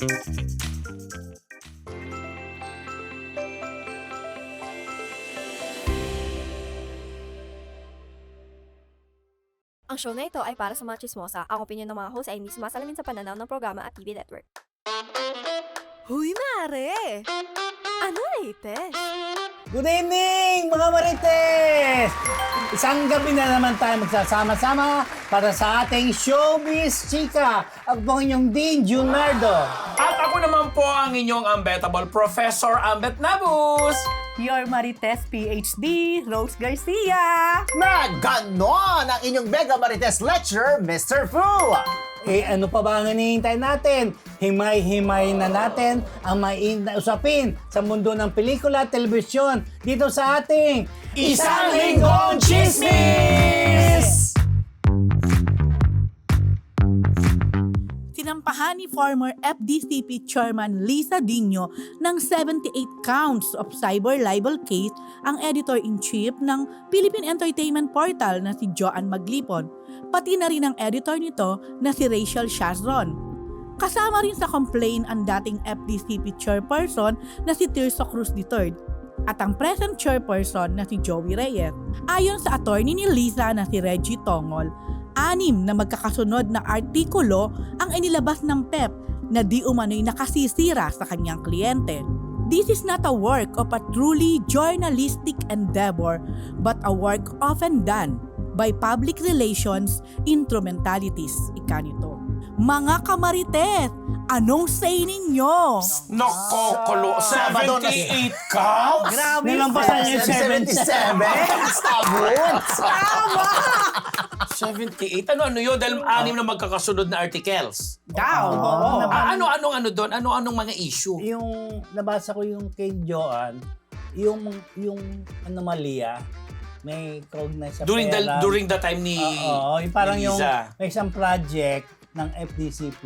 Ang show na ito ay para sa mga chismosa. Ang opinion ng mga host ay hindi sumasalamin sa pananaw ng programa at TV network. Huy, mare! Ano latest? Good evening, mga Marites! Isang gabi na naman tayo magsasama-sama para sa ating Showbiz Chika. Ako po ang inyong Dean Junardo. At ako naman po ang inyong unbettable Professor Ambet Nabus. Your Marites PhD, Rose Garcia. Na ganon ang inyong Mega Marites Lecturer, Mr. Fu! Eh ano pa ba ang hinihintay natin? Himay-himay na natin ang mainit na usapin sa mundo ng pelikula at telebisyon dito sa ating Isang Linggong Chismis! Sinampahan ni former FDCP Chairman Lisa Dino ng 78 counts of cyber libel case ang editor-in-chief ng Philippine Entertainment Portal na si Joanne Maglipon, pati na rin ang editor nito na si Rachel Shazron. Kasama rin sa complaint ang dating FDCP chairperson na si Tirso Cruz III at ang present chairperson na si Joey Reyes. Ayon sa attorney ni Lisa na si Reggie Tongol, anim na magkakasunod na artikulo ang inilabas ng PEP na di umano'y nakasisira sa kanyang kliyente. This is not a work of a truly journalistic endeavor but a work often done by public relations instrumentalities, ika nito. Mga kamarites, anong say ninyo? Nako, kulo. Sabado na- 78 counts? Grabe, Nilampasan niyo yung 77! Stabon! Tama! 78? Ano, ano yun? Dahil anim na magkakasunod na articles. Down, Oo. oo. Ah, ano, anong ano doon? Ano, anong mga issue? Yung nabasa ko yung kay Joanne, yung yung anomalya, may kaugnay sa During the, pera. during the time ni Oo, yung parang ni yung Liza. may isang project ng FDCP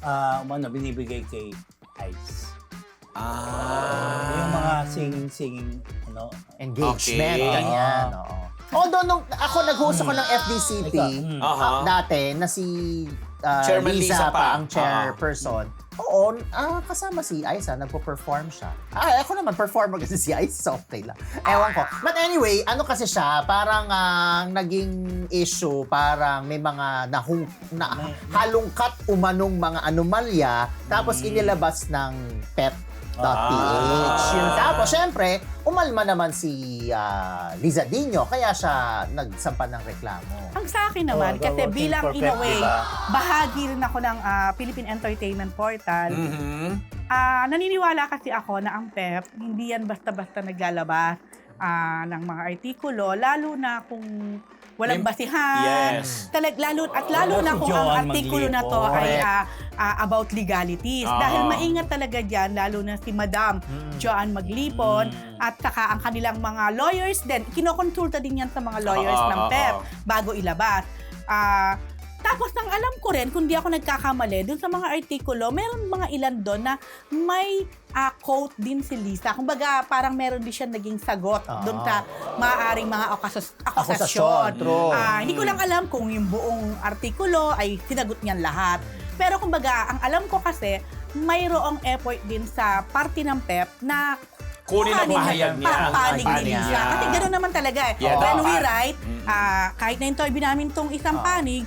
ah ano, binibigay kay ICE. Ah. Yung mga singing-singing, ano, Engagement, Okay. ganyan. Oo. Although, nung ako nag-host ako ng FDCP, Ikaw, mm. Aha. dati, na si ah, Chairman Lisa, Lisa pa, pa. ang chairperson. Oo, ah, kasama si Aiza, nagpo-perform siya. Ah, ako naman, performer kasi si Aiza, okay lang. Ewan ko. But anyway, ano kasi siya, parang ang naging issue, parang may mga nahung, na, halungkat umanong mga anomalya, tapos inilabas ng pet PH. Yun. Tapos, syempre, umalma naman si ah, Liza Dino, kaya siya nagsampa ng reklamo. Ang sa akin naman, Oo, kasi working bilang in a perfect, way, diba? bahagi rin ako ng ah, Philippine Entertainment Portal, Mhm. ah, naniniwala kasi ako na ang PEP, hindi yan basta-basta naglalabas ah, ng mga artikulo, lalo na kung walang basihan. Yes. Talag, lalo, at lalo na kung ang artikulo na to Maglipon. ay ah, ah, about legalities. Ah. Dahil maingat talaga dyan, lalo na si Madam Joanne Maglipon Mm. at saka ang kanilang mga lawyers din. Kinokonsulta din yan sa mga lawyers Ah, ng ah, PEP ah. bago ilabas. Ah, tapos ang alam ko rin, kung di ako nagkakamali, dun sa mga artikulo, meron mga ilan doon na may ah, quote din si Lisa. Kumbaga, parang meron din siya naging sagot Ah. doon sa maaaring mga akusas- Akusasyon, akusasyon. Ah, hindi ko lang alam kung yung buong artikulo ay sinagot niyan lahat. Pero kumbaga, ang alam ko kasi, mayroong effort din sa party ng PEP na Kunin ang pahayag niya. pa- panig ni niya. Lisa. Kasi gano'n naman talaga eh. Yeah, When we write, ah, kahit na-interview namin tong isang panig,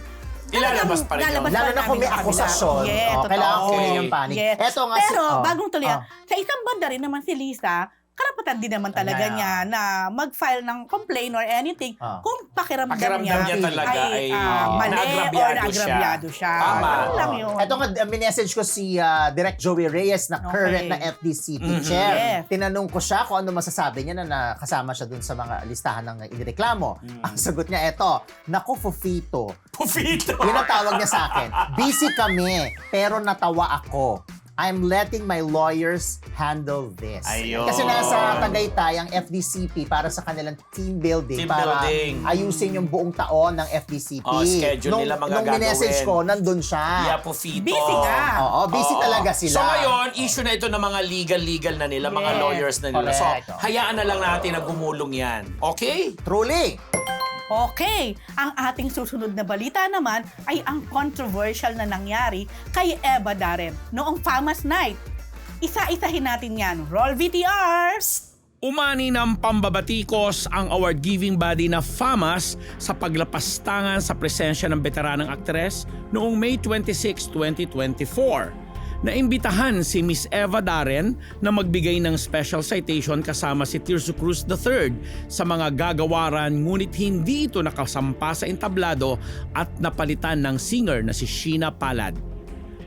Ilalabas pa rin yun. lalabas Lalo pa na kung may namin sa kabila. akusasyon. Yeah, oh, totoo. kailangan Okay. kunin yung panig. Yes. Eto nga si... Pero, oh, bagong tuloy, oh. ah, sa isang banda rin naman si Lisa, karapatan din naman talaga Ano? niya na mag-file ng complaint or anything Ah. kung pakiramdam, Pakiramdam niya talaga ay, ah, ah, mali or naagrabyado naagrabyado siya. Tama. Ganun lang yun. Ito nga, uh, minessage ko si uh, Direct Joey Reyes na Okay. current na FDCP Mhm. chair. Yes. Tinanong ko siya kung ano masasabi niya na nakasama siya dun sa mga listahan ng inireklamo. Ang sagot niya, eto, naku, Fufito. Pufito. Yun ang tawag niya sa akin. Busy kami, pero natawa ako. I'm letting my lawyers handle this. Ayun. Kasi nasa Tagaytay ang FDCP para sa kanilang team building Team para building. ayusin yung buong taon ng FDCP. Oh, schedule nung, nila mga nung minessage ko, nandun siya. Yeah, Pufito. Busy nga. Oo, busy Oo. talaga sila. So ngayon, issue na ito ng mga legal-legal na nila, mga Yes. lawyers na nila. Correct. So, hayaan na lang natin na gumulong yan. Okay? Truly. Okay, ang ating susunod na balita naman ay ang controversial na nangyari kay Eva Darren noong Famas Night. Isa-isahin natin yan. Roll VTRs! Umani ng pambabatikos ang award-giving body na FAMAS sa paglapastangan sa presensya ng veteranang aktres noong May 26, 2024. Naimbitahan si Miss Eva Darren na magbigay ng special citation kasama si Tirso Cruz III sa mga gagawaran ngunit hindi ito nakasampa sa entablado at napalitan ng singer na si Sheena Palad.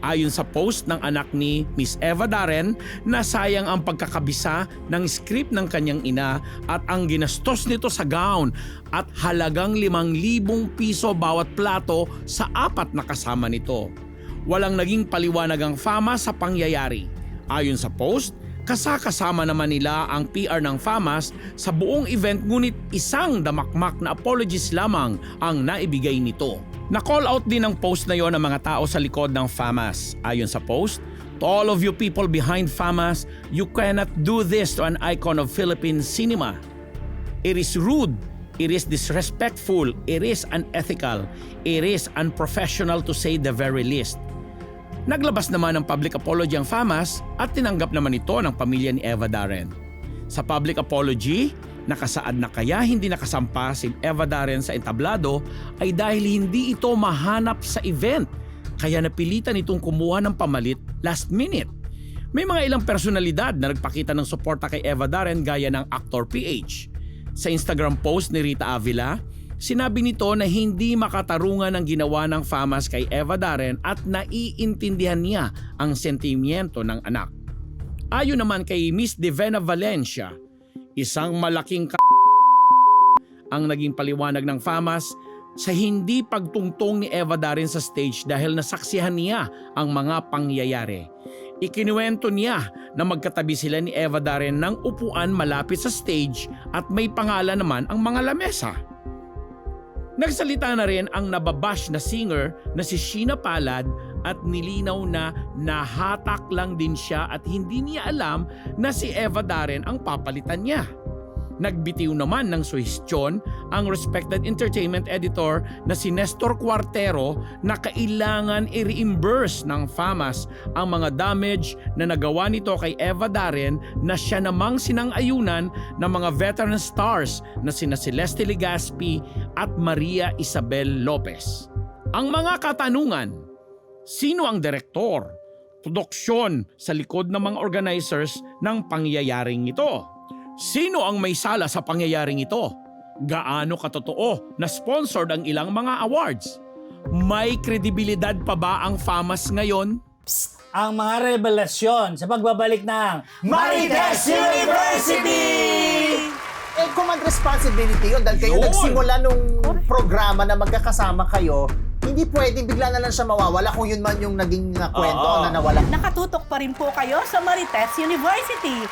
Ayon sa post ng anak ni Miss Eva Darren, nasayang ang pagkakabisa ng script ng kanyang ina at ang ginastos nito sa gown at halagang 5,000 piso bawat plato sa apat na kasama nito. Walang naging paliwanag ang fama sa pangyayari. Ayon sa post, kasakasama naman nila ang PR ng FAMAS sa buong event ngunit isang damakmak na apologies lamang ang naibigay nito. Na-call out din ang post na yon ng mga tao sa likod ng FAMAS. Ayon sa post, To all of you people behind FAMAS, you cannot do this to an icon of Philippine cinema. It is rude, it is disrespectful, it is unethical, it is unprofessional to say the very least. Naglabas naman ng public apology ang FAMAS at tinanggap naman ito ng pamilya ni Eva Darren. Sa public apology, nakasaad na kaya hindi nakasampa si Eva Darren sa entablado ay dahil hindi ito mahanap sa event kaya napilitan itong kumuha ng pamalit last minute. May mga ilang personalidad na nagpakita ng suporta kay Eva Darren gaya ng Actor PH. Sa Instagram post ni Rita Avila, sinabi nito na hindi makatarungan ang ginawa ng FAMAS kay Eva Darren at naiintindihan niya ang sentimiento ng anak. Ayon naman kay Miss Devena Valencia, isang malaking ka- ang naging paliwanag ng FAMAS sa hindi pagtungtong ni Eva Darren sa stage dahil nasaksihan niya ang mga pangyayari. Ikinuwento niya na magkatabi sila ni Eva Darren ng upuan malapit sa stage at may pangalan naman ang mga lamesa. Nagsalita na rin ang nababash na singer na si Sheena Palad at nilinaw na nahatak lang din siya at hindi niya alam na si Eva Darren ang papalitan niya. Nagbitiw naman ng suhestyon ang respected entertainment editor na si Nestor Cuartero na kailangan i-reimburse ng FAMAS ang mga damage na nagawa nito kay Eva Darren na siya namang sinang-ayunan ng mga veteran stars na sina Celeste Legaspi at Maria Isabel Lopez. Ang mga katanungan, sino ang direktor, produksyon sa likod ng mga organizers ng pangyayaring ito? Sino ang may sala sa pangyayaring ito? Gaano katotoo na sponsored ang ilang mga awards? May kredibilidad pa ba ang FAMAS ngayon? Ang mga revelasyon sa pagbabalik ng Marites University! Eh, command responsibility yun dahil kayo Yun. nagsimula nung programa na magkakasama kayo, hindi pwedeng bigla na lang siya mawawala kung yun man yung naging uh, kwento Oo. na nawala. Nakatutok pa rin po kayo sa Marites University.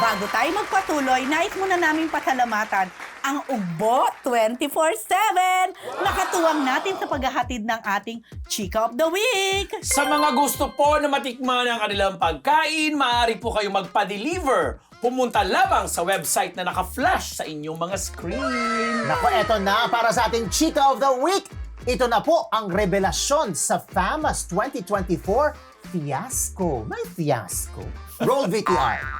Bago tayo magpatuloy, nais muna namin pasalamatan ang Ugbo 24-7. Nakatuwang natin sa paghahatid ng ating Chika of the Week. Sa mga gusto po na matikman ang kanilang pagkain, maaari po kayo magpa-deliver. Pumunta lamang sa website na naka-flash sa inyong mga screen. Nako, eto na para sa ating Chika of the Week. Ito na po ang revelasyon sa FAMAS 2024 Fiasco. May fiasco. Roll VTR.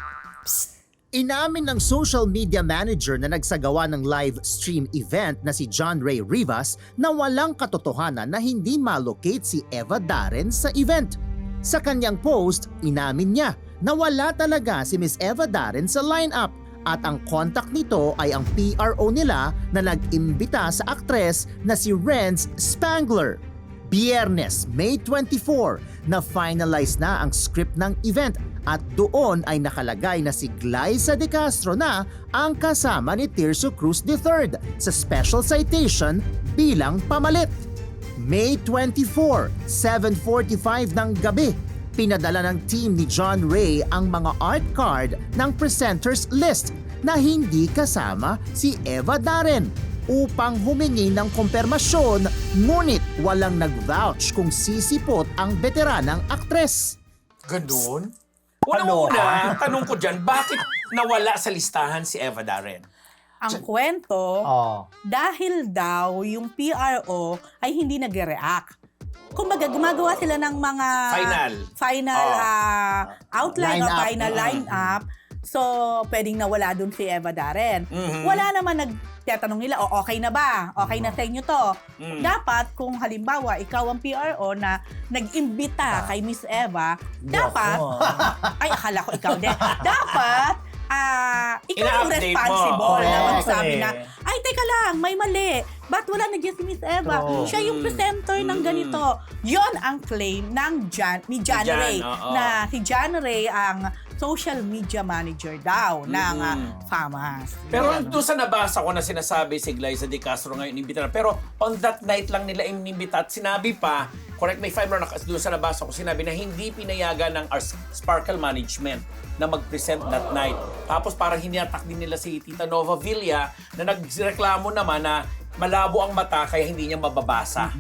Inamin ng social media manager na nagsagawa ng live stream event na si John Ray Rivas na walang katotohanan na hindi malocate si Eva Darren sa event. Sa kanyang post, inamin niya na wala talaga si Miss Eva Darren sa lineup at ang contact nito ay ang PRO nila na nag-imbita sa aktres na si Renz Spangler. Biyernes, May 24, na finalize na ang script ng event at doon ay nakalagay na si Glyza De Castro na ang kasama ni Tirso Cruz III sa special citation bilang pamalit. May 24, 7.45 ng gabi, pinadala ng team ni John Ray ang mga art card ng presenters list na hindi kasama si Eva Darren upang humingi ng kompermasyon ngunit walang nag-vouch kung sisipot ang veteranang aktres. Ganun? Ano? Una-una, tanong ko dyan, bakit nawala sa listahan si Eva Darren? Ang kwento, Oh. dahil daw yung PRO ay hindi nag-react. Kumbaga, gumagawa sila ng mga Final. final Oh. ah, outline or Line-up. final Mm. line-up. So, pwedeng nawala dun si Eva Darren. Mhm. Wala naman nagtatanong nila, o okay na ba? Okay na sa inyo to? Mm. Dapat, kung halimbawa, ikaw ang PRO na nag-imbita kay Miss Eva, dapat, ay akala ko ikaw din, dapat, ah, ikaw ang Ina-update mo. responsible na Correct. magsabi na, ay, teka lang, may mali. Ba't wala na si Miss Eva? True. Siya yung presenter ng Mm. ganito. Yon ang claim ng Jan, ni Jan Jan, Ray. oo. Na si Jan Ray ang social media manager daw ng Mm. ah, FAMAS. Pero Yan. doon sa nabasa ko na sinasabi si Glyza De Castro ngayon inimbita na. Pero on that night lang nila inimbita at sinabi pa, correct me if I'm wrong, doon sa nabasa ko sinabi na hindi pinayagan ng our Sparkle Management na mag-present that night. Tapos parang hinatak din nila si Tita Nova Villa na nagreklamo naman na malabo ang mata kaya hindi niya mababasa.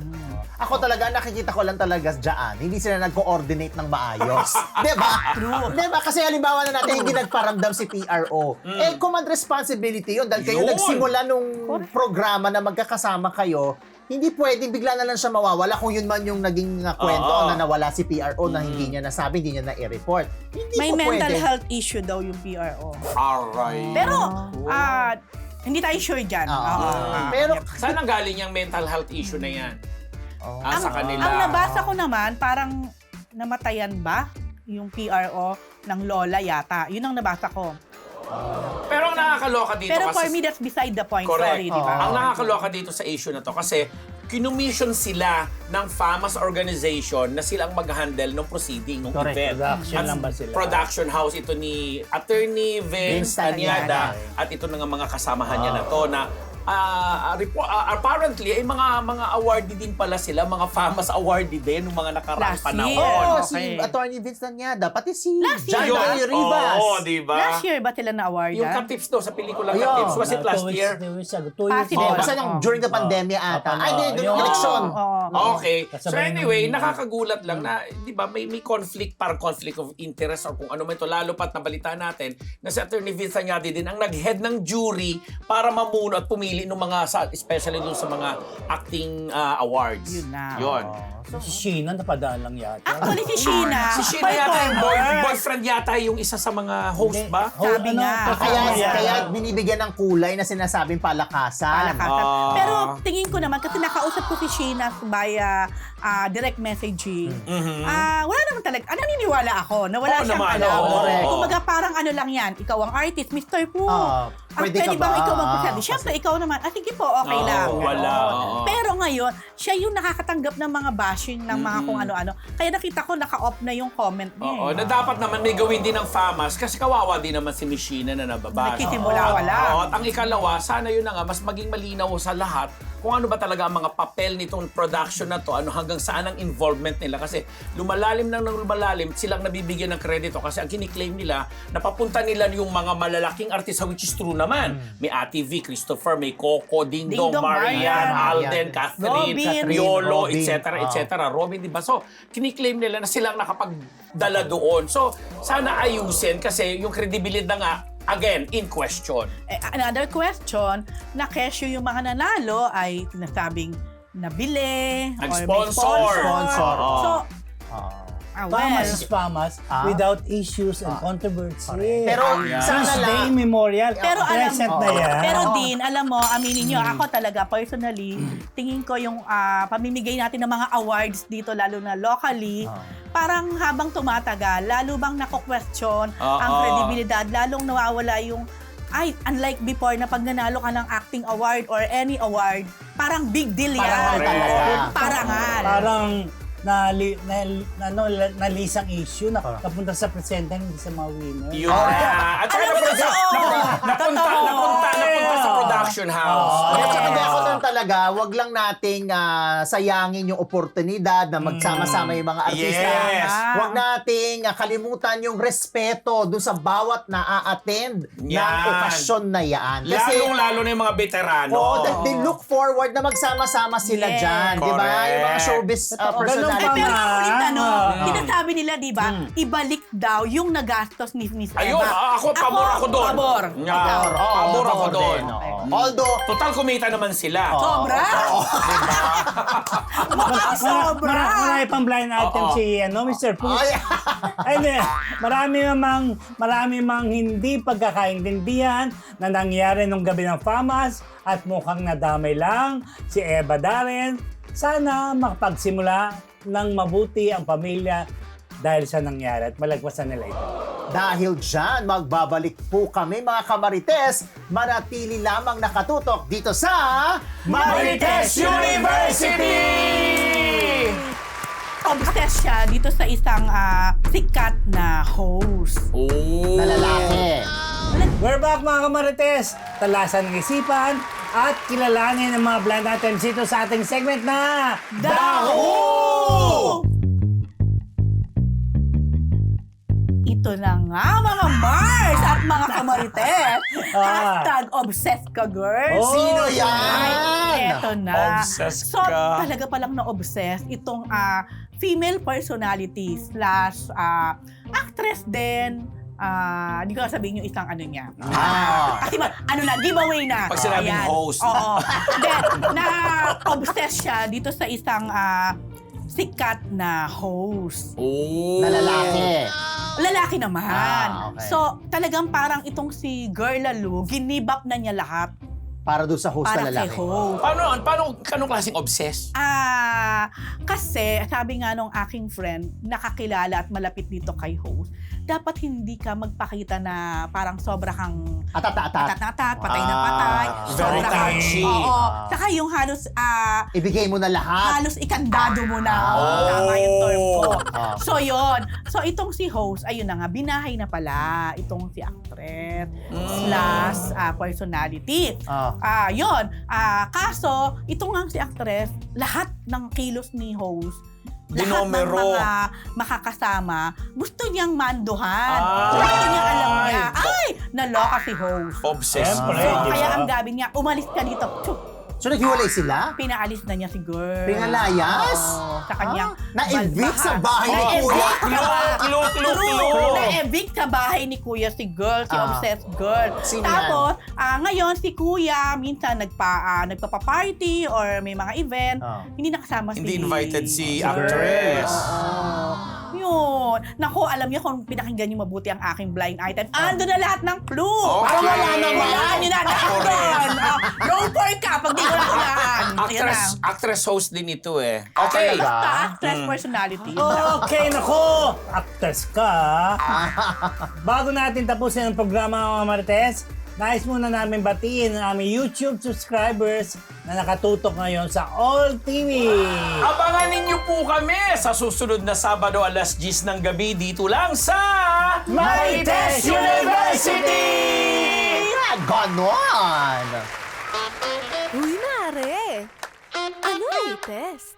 Ako talaga, nakikita ko lang talaga dyan. Hindi sila nag-coordinate ng maayos. Di ba? True. Di ba? Kasi halimbawa na natin, hindi nagparamdam si PRO. Eh, command responsibility yun. Dahil kayo Mm. Yun. nagsimula nung programa na magkakasama kayo, hindi pwedeng bigla na lang siya mawawala kung yun man yung naging uh, kwento Oo. na nawala si PRO na hindi niya nasabi, hindi niya na-report. Hindi May po mental pwede. health issue daw yung PRO. Alright. Pero, ah, hindi tayo sure dyan. Oo. Oo. Ah, Pero, Saan ang galing yung mental health issue na yan? Oh. Ah, sa kanila. Ang nabasa ko naman, parang namatayan ba yung PRO ng Lola yata. Yun ang nabasa ko. Pero ang nakakaloka dito Pero kasi... for me, that's beside the point. Correct. Sorry, di ba? Ang nakakaloka dito sa issue na to kasi kinumission sila ng FAMAS organization na silang mag-handle ng proceeding, ng Correct. event. Production At lang ba sila? Production house ito ni Attorney Vince Vince Tanyada. at ito nga mga kasamahan niya na to na ah, repo- ah, apparently ay mga mga awardee din pala sila, mga FAMAS awardee din ng mga nakaraang Last panahon. year. Oo, Okay. si Attorney Vince Tanyada, pati si Last John year. Dario Rivas. Oo, di ba? Last year ba sila na-award? Yung? Katips daw sa pelikulang Ayun. Katips, was it last year? two years. Oh, ago. basta yung during the pandemia ata. Ay, hindi, during Yung- election. Okay. So anyway, nakakagulat lang na, di ba, may, may conflict, par conflict of interest or kung ano man ito. Lalo pat nabalita natin na si Attorney Vince Anyadi din ang nag-head ng jury para mamuno at pumili ng mga, sa- especially dun sa mga acting ah, awards. Yun na. Yun. Si Sheena, napadaan lang yata. Actually, si Sheena. Si Sheena yata yung boy, boyfriend yata yung isa sa mga host Hindi. ba? Ho- Sabi nga. ano, Kaya, performer kaya yan. binibigyan ng kulay na sinasabing palakasan. Palakasan. Ah. Pero tingin ko naman, kasi nakausap ko si Sheena via ah, direct messaging. Mhm. Ah, wala naman talaga. Ah, naniniwala ako na wala Oo siyang naman, alam. oo, correct. Kumbaga parang ano lang yan, ikaw ang artist, Mr. Ah, Ah, pwede pwede ka bang ba? ikaw magpasabi? Ah, Siyempre, ikaw naman. Ah, sige po, okay Oo, lang. wala, oo. Pero ngayon, siya yung nakakatanggap ng mga bashing ng mga kung ano-ano. Kaya nakita ko, naka-off na yung comment niya. Oo, eh. na dapat naman may gawin din ng FAMAS kasi kawawa din naman si Mishina na nababasa. Nagsisimula Oo. wala. Oo, at ang ikalawa, sana yun na nga, mas maging malinaw sa lahat kung ano ba talaga ang mga papel nitong production na to, ano hanggang saan ang involvement nila. Kasi lumalalim nang nang lumalalim, silang nabibigyan ng kredito kasi ang kiniklaim nila, napapunta nila yung mga malalaking artista, which is true naman. May Ate V, Christopher, may Coco, Ding Dong, Ding Dong, Marian, Marian, Alden, Catherine, Robin. Riolo, Robin. etc. Ah. etc. Robin, di ba? So, kiniklaim nila na silang nakapagdala doon. So, sana ayusin kasi yung credibility na nga, again, in question. Eh, another question, na kesyo yung mga nanalo ay sinasabing nabili or may Nag-sponsor. sponsor. Oo. So, Ah. Ah, well, Famas is famas Ah. without issues and controversy. Pero Ayan. sana Since day lang, immemorial, Pero alam present mo, na yan. pero din, alam mo, aminin nyo, ako talaga, personally, tingin ko yung ah, pamimigay natin ng mga awards dito, lalo na locally, Ah. parang habang tumatagal, lalo bang nako-question ang Oo. kredibilidad, lalong nawawala yung ay, unlike before na pag nanalo ka ng acting award or any award, parang big deal yan. Parangal talaga. Parangal. Parang nali, na, na, ano, nalisang issue na napunta sa presenter hindi sa mga winner. Yun na. At saka Alam mo, napunta, totoo. napunta, napunta, napunta, napunta sa production house. At saka hindi ako doon talaga wag lang nating ah, sayangin yung oportunidad na magsama-sama yung mga artista. Yes. Wag nating ah, kalimutan yung respeto dun sa bawat na-attend ng Yan. okasyon na yan. Kasi, Lalong-lalo na yung mga veterano. Oo, they, they look forward na magsama-sama sila Yes. dyan. Di ba? Correct. Yung mga showbiz uh, Totoo. Eh, Ganun pero ang ulit ano, Ah. sinasabi nila, di ba, ibalik daw yung nagastos ni Miss Eva. Ayun, ah, ako, pabor ako doon. Pabor. Yeah. Pabor, oo, Pabor ako pabor doon. din, oo. Although, Total kumita naman sila. Sobra. Mukhang sobra. Mara, marami pang blind item si ano, Mr. Pooh. ay, Ay, hindi. Marami mang, marami mang hindi pagkakaintindihan na nangyari nung gabi ng FAMAS at mukhang nadamay lang si Eva Darren. Sana makapagsimula ng mabuti ang pamilya dahil sa nangyari at malagpasan nila ito. dahil dyan, magbabalik po kami mga kamarites. Manatili lamang nakatutok dito sa Marites University! Obsessed siya dito sa isang ah, sikat na host. Oh. na lalaki. We're back mga kamarites! Talasan ng isipan at kilalanin ang mga blind items dito sa ating segment na Daho! Ito na nga mga Mars at mga kamarites. Ah. Hashtag obsessed ka, girl. Oh, Sino yan? Ay, eto na. Obsessed so, ka. talaga palang na-obsessed itong ah, female personality slash ah, actress din. Ah, di ko sabihin yung isang ano niya. Ah. Kasi ma- ano na, giveaway na. Pag sinabing Ayan. host. Oo. Then, na-obsess siya dito sa isang ah, sikat na host. Oh. Na lalaki. Lalaki naman. Ah, okay. So, talagang parang itong si Girl Lalu, ginibap na niya lahat Para doon sa host para na kay lalaki. host. Paano, paano, anong klaseng obsessed? Ah, kasi sabi nga nung aking friend, nakakilala at malapit dito kay host, dapat hindi ka magpakita na parang sobra kang atat-atat, patay na Ah, patay. very sobra kang- touchy. Oo. Ah. Saka yung halos, ah, Ibigay mo na lahat. halos ikandado mo na. Ah. Oo, tama yung term ko. Ah. So, yon So, itong si host, ayun na nga, binahay na pala itong si actress slash ah, personality. Ah. Ah, yon. Ah, kaso, ito nga si actress, lahat ng kilos ni host, lahat ng Dinomero. mga makakasama, gusto niyang manduhan. Ay! Gusto niya alam niya, ay, naloka si host. Obsessed. Siyempre, So, di kaya ba? ang gabi niya, umalis ka dito. Tsup, So, naghiwalay sila? pinaalis na niya si girl. Pinalayas? Oo, sa kanyang Ah, na-evict sa bahay ni Kuya? look, True. look. Na-evict sa bahay ni Kuya si girl, si Ah. obsessed girl. Sino Tapos, ah, ngayon si Kuya minsan nagpa ah, nagpapa-party or may mga event, Ah. hindi nakasama si Hindi invited si girl. actress. Oo. Yun. Naku, alam niyo kung pinakinggan niyo mabuti ang aking blind item. Ando na lahat ng clue. Okay. Parang wala naman. Wala niyo na. Nandun. Ah, Roll for ka pag di ko na Actress, na. actress host din ito eh. Okay. Okay. Basta actress personality. Okay, nako! Actors ka! Bago natin tapusin ang programa mga Marites, nais muna namin batiin ang aming YouTube subscribers na nakatutok ngayon sa All TV. Abangan ninyo po kami sa susunod na Sabado alas 10 ng gabi dito lang sa Marites University! Ganon! Uy, mare! Ano latest?